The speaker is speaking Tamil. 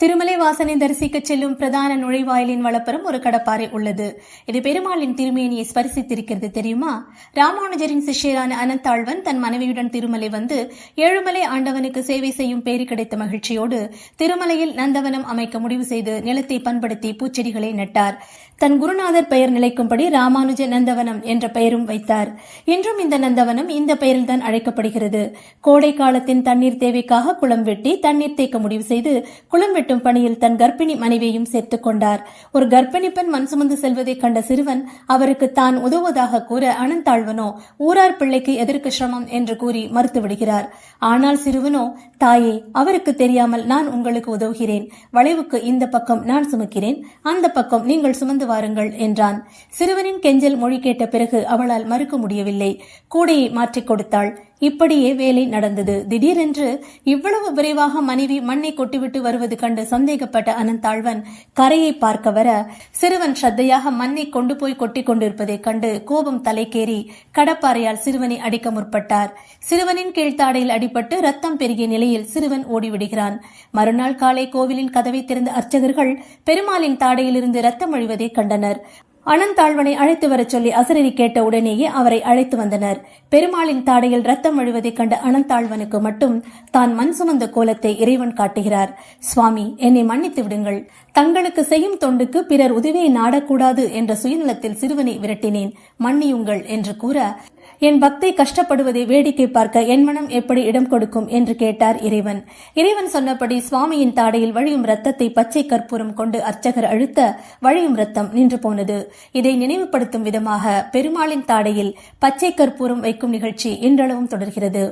திருமலை வாசனை தரிசிக்க செல்லும் பிரதான நுழைவாயிலின் வலப்புறம் ஒரு கடப்பாறை உள்ளது. இது பெருமாளின் திருமேனியை ஸ்பரிசித்திருக்கிறது தெரியுமா? ராமானுஜரின் சிஷ்யரான அனந்தாழ்வன் தன் மனைவியுடன் திருமலை வந்து ஏழுமலை ஆண்டவனுக்கு சேவை செய்யும் பேறு கிடைத்த மகிழ்ச்சியோடு திருமலையில் நந்தவனம் அமைக்க முடிவு செய்து நிலத்தை பண்படுத்தி பூச்செடிகளை நட்டார். தன் குருநாதர் பெயர் நிலைக்கும்படி ராமானுஜ நந்தவனம் என்ற பெயரும் வைத்தார். இன்றும் இந்த நந்தவனம் இந்த பெயரில் தான் அழைக்கப்படுகிறது. கோடை காலத்தின் தண்ணீர் தேவைக்காக குளம் வெட்டி தண்ணீர் தேக்க முடிவு செய்து குளம் வெட்டும் பணியில் தன் கர்ப்பிணி மனைவியையும் சேர்த்துக் கொண்டார். ஒரு கர்ப்பிணி பெண் மண் சுமந்து செல்வதைக் கண்ட சிறுவன் அவருக்கு தான் உதவுவதாக கூற அனந்தாழ்வனோ ஊரார் பிள்ளைக்கு எதற்கு சிரமம்? என்று கூறி மறுத்துவிடுகிறார். ஆனால் சிறுவனோ தாயே அவருக்கு தெரியாமல் நான் உங்களுக்கு உதவுகிறேன். வளைவுக்கு இந்த பக்கம் நான் சுமக்கிறேன். அந்த பக்கம் நீங்கள் சுமந்து வாருங்கள் என்றான். சிறுவனின் கெஞ்சல் மொழி கேட்ட பிறகு அவளால் மறுக்க முடியவில்லை. கூடையை மாற்றிக் கொடுத்தாள். இப்படியே வேலை நடந்தது. திடீரென்று இவ்வளவு விரைவாக மனைவி மண்ணை கொட்டிவிட்டு வருவது கண்டு சந்தேகப்பட்ட அனந்தாழ்வன் கரையை பார்க்க வர சிறுவன் ஸ்ரத்தையாக மண்ணை கொண்டு போய் கொட்டி கொண்டிருப்பதைக் கண்டு கோபம் தலைக்கேறி கடப்பாறையால் சிறுவனை அடிக்க முற்பட்டார். சிறுவனின் கீழ்த்தாடையில் அடிபட்டு ரத்தம் பெருகிய நிலையில் சிறுவன் ஓடிவிடுகிறான். மறுநாள் காலை கோவிலின் கதவை திறந்த அர்ச்சகர்கள் பெருமாளின் தாடையிலிருந்து ரத்தம் அழிவதைக் கண்டனர். அனந்தாழ்வனை அழைத்து வரச் சொல்லி அசரரி கேட்ட உடனேயே அவரை அழைத்து வந்தனர். பெருமாளின் தாடையில் ரத்தம் வழிவதைக் கண்ட அனந்தாழ்வனுக்கு மட்டும் தான் மண் சுமந்த கோலத்தை இறைவன் காட்டுகிறார். சுவாமி என்னை மன்னித்து விடுங்கள். தங்களுக்கு செய்யும் தொண்டுக்கு பிறர் உதவியை நாடக்கூடாது என்ற சுயநலத்தில் சிறுவனை விரட்டினேன். மன்னியுங்கள் என்று கூற என் பக்தை கஷ்டப்படுவதை வேடிக்கை பார்க்க என் மனம் எப்படி இடம் கொடுக்கும் என்று கேட்டார் இறைவன். இறைவன் சொன்னபடி சுவாமியின் தாடையில் வழியும் ரத்தத்தை பச்சை கற்பூரம் கொண்டு அர்ச்சகர் அழுத்த வழியும் ரத்தம் நின்று போனது. இதை நினைவுபடுத்தும் விதமாக பெருமாளின் தாடையில் பச்சை கற்பூரம் வைக்கும் நிகழ்ச்சி இன்றளவும் தொடர்கிறது.